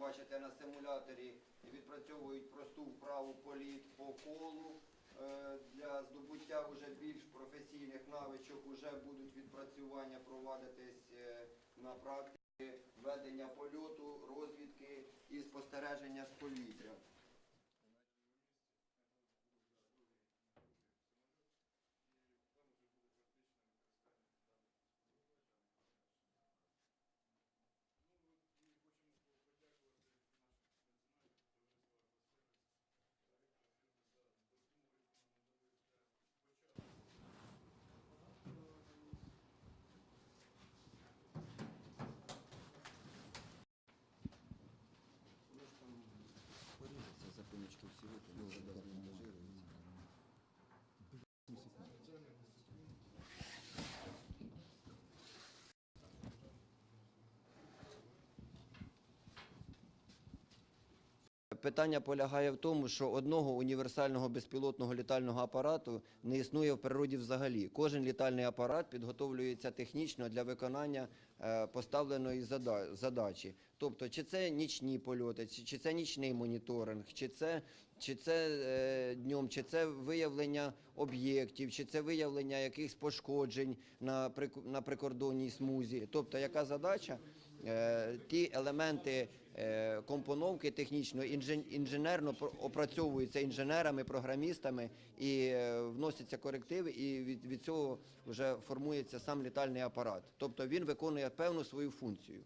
бачите на симуляторі, відпрацьовують просту вправу політ по колу. Е, Для здобуття вже більш професійних навичок вже будуть відпрацювання проводитись е, на практиці ведення польоту, розвідки і спостереження з повітря. Запиночки всі Питання полягає в тому, що одного універсального безпілотного літального апарату не існує в природі взагалі. Кожен літальний апарат підготовлюється технічно для виконання е, поставленої зада- задачі. Тобто, чи це нічні польоти, чи, це нічний моніторинг, чи це, чи це е, днем, чи це виявлення об'єктів, чи це виявлення якихось пошкоджень на прикордонній смузі. Тобто, яка задача? Е, ті елементи е, компоновки технічно інженерно опрацьовуються інженерами, програмістами і е, вносяться корективи, і від, від цього вже формується сам літальний апарат. Тобто він виконує певну свою функцію.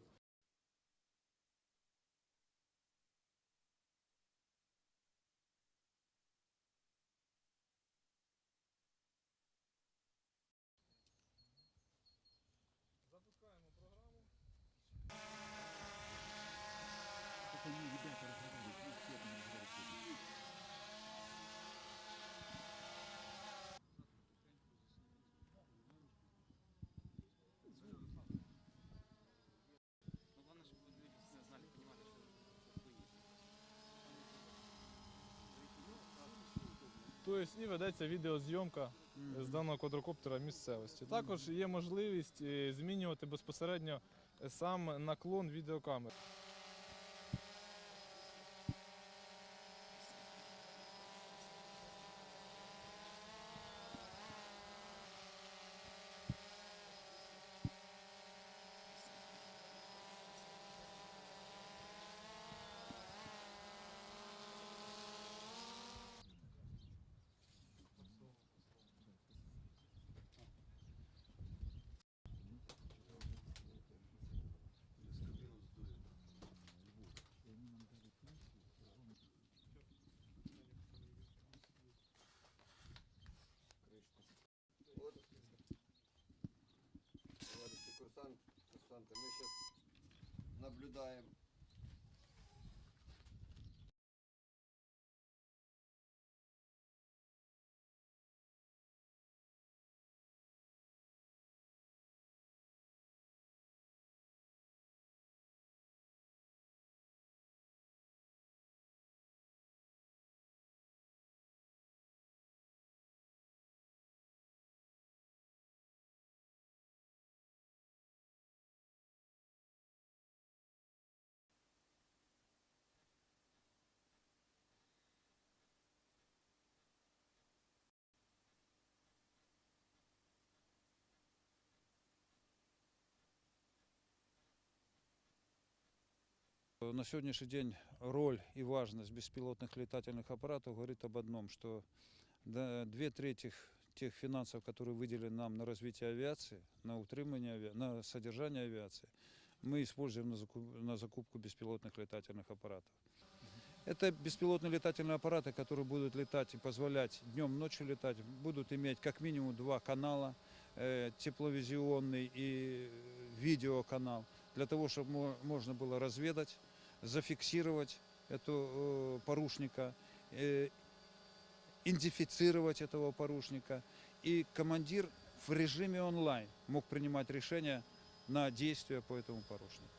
Тобто і ведеться відеозйомка з даного квадрокоптера місцевості. Також є можливість е, змінювати безпосередньо е, сам наклон відеокамери. Наблюдаємо. На сегодняшний день роль и важность беспилотных летательных аппаратов говорит об одном, что две трети тех финансов, которые выделены нам на развитие авиации, на утримание, на содержание авиации, мы используем на закуп- на закупку беспилотных летательных аппаратов. Это беспилотные летательные аппараты, которые будут летать и позволять днем, ночью летать, будут иметь как минимум два канала, э, тепловизионный и видеоканал, для того, чтобы мо- можно было разведать, зафиксировать эту э, порушника, э, идентифицировать этого порушника. И командир в режиме онлайн мог принимать решения на действия по этому порушнику.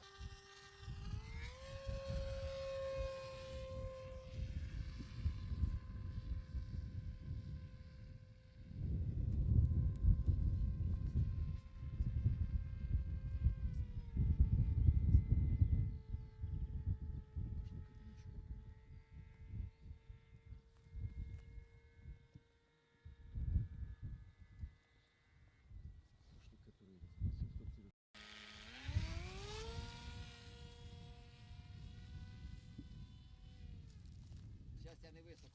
Зараз я не високо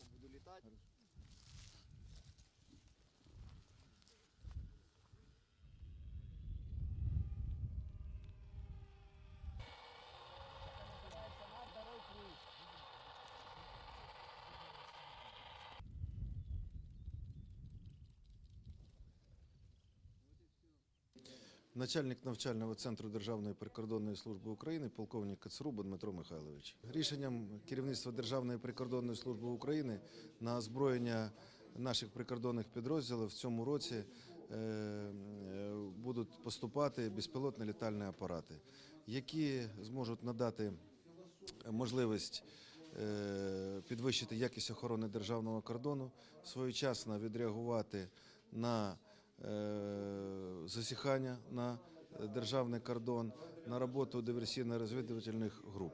Начальник навчального центру Державної прикордонної служби України, полковник Кацруба Дмитро Михайлович. Рішенням керівництва Державної прикордонної служби України на озброєння наших прикордонних підрозділів в цьому році е, будуть поступати безпілотні літальні апарати, які зможуть надати можливість е, підвищити якість охорони державного кордону, своєчасно відреагувати на засіхання на державний кордон, на роботу диверсійно-розвідувальних груп.